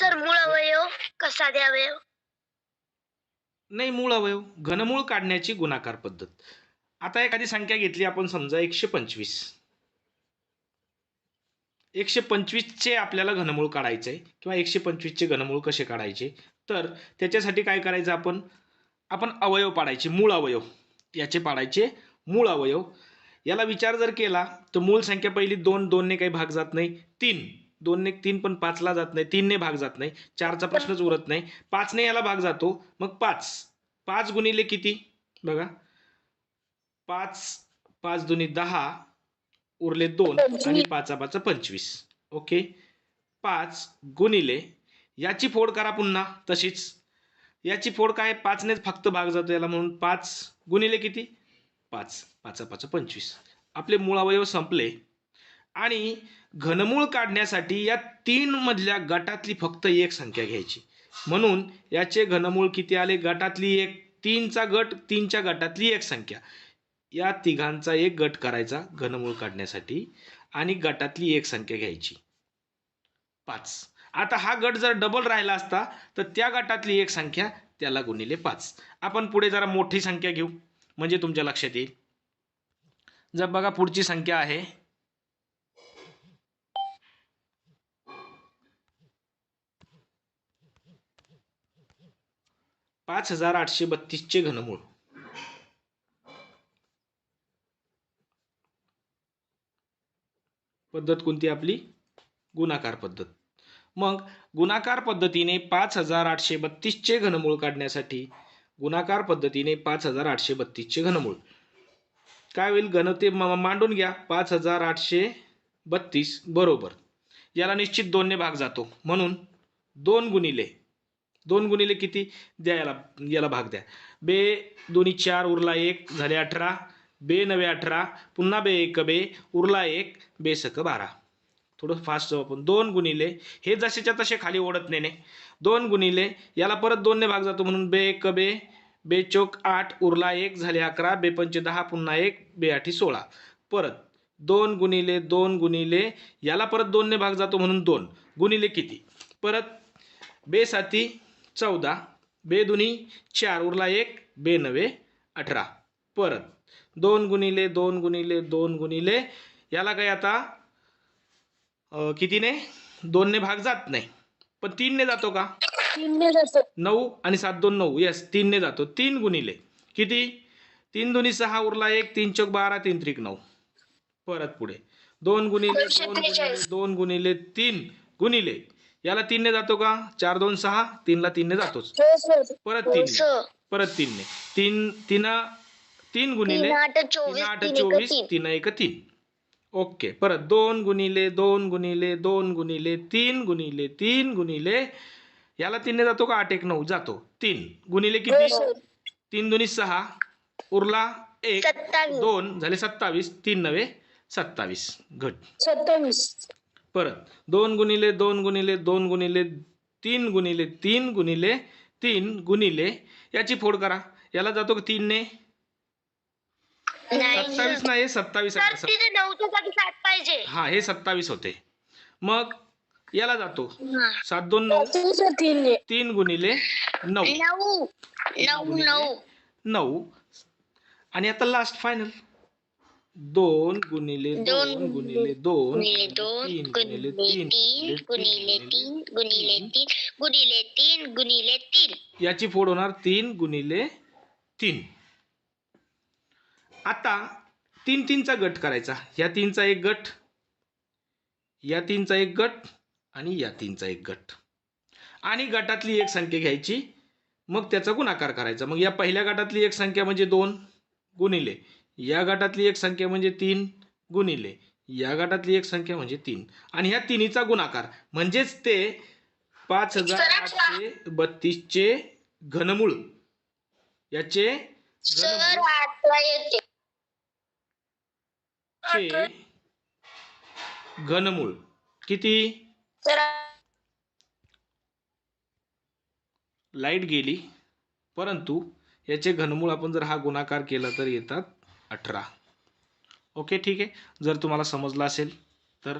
Sir मूळ अवयव कसा द्यावयव? नाही मूळ अवयव घनमूळ काढण्याची गुणाकार पद्धत. आता एखादी संख्या घेतली आपण समजा एकशे पंचवीस. एकशे पंचवीसचे आपल्याला घनमूळ काढायचं आहे किंवा एकशे पंचवीसचे घनमूळ कसे काढायचे? तर त्याच्यासाठी काय करायचं आपण? आपण अवयव पाडायचे मूळ अवयव याचे पाडायचे मूळ अवयव याला विचार जर केला तर मूळ संख्या पहिली दोन दोनने काही भाग जात नाही. तीन. दोनने तीन पण पाचला जात नाही तीनने भाग जात नाही चारचा प्रश्नच उरत नाही पाचने याला भाग जातो मग पाच. पाच गुणिले किती? बघा. पाच पाच दुनी दहा उरले दोन आणि पाचा पाचा पंचवीस. ओके? पाच गुणिले याची फोड करा पुन्हा तशीच. याची फोड काय? पाचनेच फक्त भाग जातो याला म्हणून पाच गुणिले किती? पाच. पाचा पाचा पंचवीस. आपले मूळ अवयव संपले. आणि घनमूळ काढण्यासाठी या तीन मधल्या गटातली फक्त एक संख्या घ्यायची. म्हणून याचे घनमूळ किती आले? गटातली एक तीनचा गट तीनच्या गटातली एक संख्या. या तिघांचा एक गट करायचा घनमूळ काढण्यासाठी आणि गटातली एक संख्या घ्यायची. पाच. आता हा गट जर डबल राहिला असता तर त्या गटातली एक संख्या त्याला गुणिले पाच. आपण पुढे जरा मोठी संख्या घेऊ. म्हणजे तुमच्या लक्षात येईल. जर बघा पुढची संख्या आहे. पाच हजार आठशे बत्तीसचे घनमूळ. पद्धत कोणती आपली? गुणाकार पद्धत. मग गुणाकार पद्धतीने पाच हजार आठशे बत्तीसचे घनमूळ काढण्यासाठी गुणाकार पद्धतीने पाच हजार आठशे बत्तीसचे घनमूळ. काय होईल? घन ते मांडून घ्या. पाच हजार आठशे बत्तीस. बरोबर. याला निश्चित दोनने भाग जातो. म्हणून दोन गुणिले दोन गुणिले किती? द्या याला याला भाग द्या. बे दोन्ही चार उरला एक झाले अठरा. बे नवे अठरा. पुन्हा बे एक बे. उरला एक बे सक बारा. थोडं फास्ट जाऊ आपण. दोन गुणिले हे जसेच्या तसे खाली ओढत नेणे दोन गुणिले याला परत दोनने भाग जातो म्हणून बे एक बे. बे चोक आठ उरला एक झाले अकरा. बे पंच दहा पुन्हा एक बे आठी सोळा. परत दोन गुणिले दोन गुणिले याला परत दोनने भाग जातो म्हणून दोन. गुणिले किती? परत बे साती चौदा बे दुनी चार उरला एक बे नवे अठरा. परत दोन गुणिले दोन गुणिले दोन गुणिले याला काय आता कितीने? दोनने भाग जात नाही. पण तीनने जातो का? नऊ आणि सात दोन नऊ. येस तीनने जातो. तीन गुणिले. किती? तीन दोन्ही सहा उरला एक तीन चौक बारा तीन त्रिक नऊ. परत पुढे. दोन गुणिले दोन गुणिले. दोन गुणिले तीन गुणिले. याला तीनने जातो का? चार दोन सहा तीनला तीनने जातोच. हो सर परत हो तीन परत तीनने. तीन तीन तीन गुणिले तीन आठ तीन चोवीस आठ तीन एक तीन. ओके. परत दोन गुणिले दोन गुणिले दोन गुणिले तीन गुणिले तीन गुणिले. याला तीनने जातो का? आठ एक नऊ जातो. तीन. गुणिले हो किती तीन दोन्ही सहा. उरला एक दोन झाले सत्तावीस. तीन नवे सत्तावीस. घट सत्तावीस. परत. दोन गुणिले दोन गुणिले दोन गुणिले तीन गुणिले तीन गुणिले तीन गुणिले याची फोड करा. याला जातो का तीनने? नाही. सत्तावीस नाही सत्तावीस पाहिजे. हा हे सत्तावीस होते. मग याला जातो. सात दोन नऊ. तीन तीन गुणिले नऊ. नऊ. नऊ आणि आता लास्ट फायनल दोन गुणिले दोन गुणिले दोन गुणिले दोन तीन गुणिले तीन गुणिले तीन गुणिले तीन गुणिले तीन गुणिले तीन. याची फोड होणार तीन गुणिले तीन. आता तीन तीनचा गट करायचा. या तीनचा एक गट या तीनचा एक गट आणि या तीनचा एक गट. आणि गटातली एक संख्या घ्यायची मग त्याचा गुणाकार करायचा. मग या पहिल्या गटातली एक संख्या म्हणजे दोन गुणिले. या गटातली एक संख्या म्हणजे तीन गुणिले. या गटातली एक संख्या म्हणजे तीन. आणि ह्या तिन्हीचा गुणाकार. म्हणजेच ते पाच हजार आठशे बत्तीसचे घनमूळ. याचे घनमूळ किती? लाइट गेली. परंतु याचे घनमूळ आपण जर हा गुणाकार केला तर येतात. अठरा. ओके ठीक आहे. जर तुम्हाला समजलं असेल तर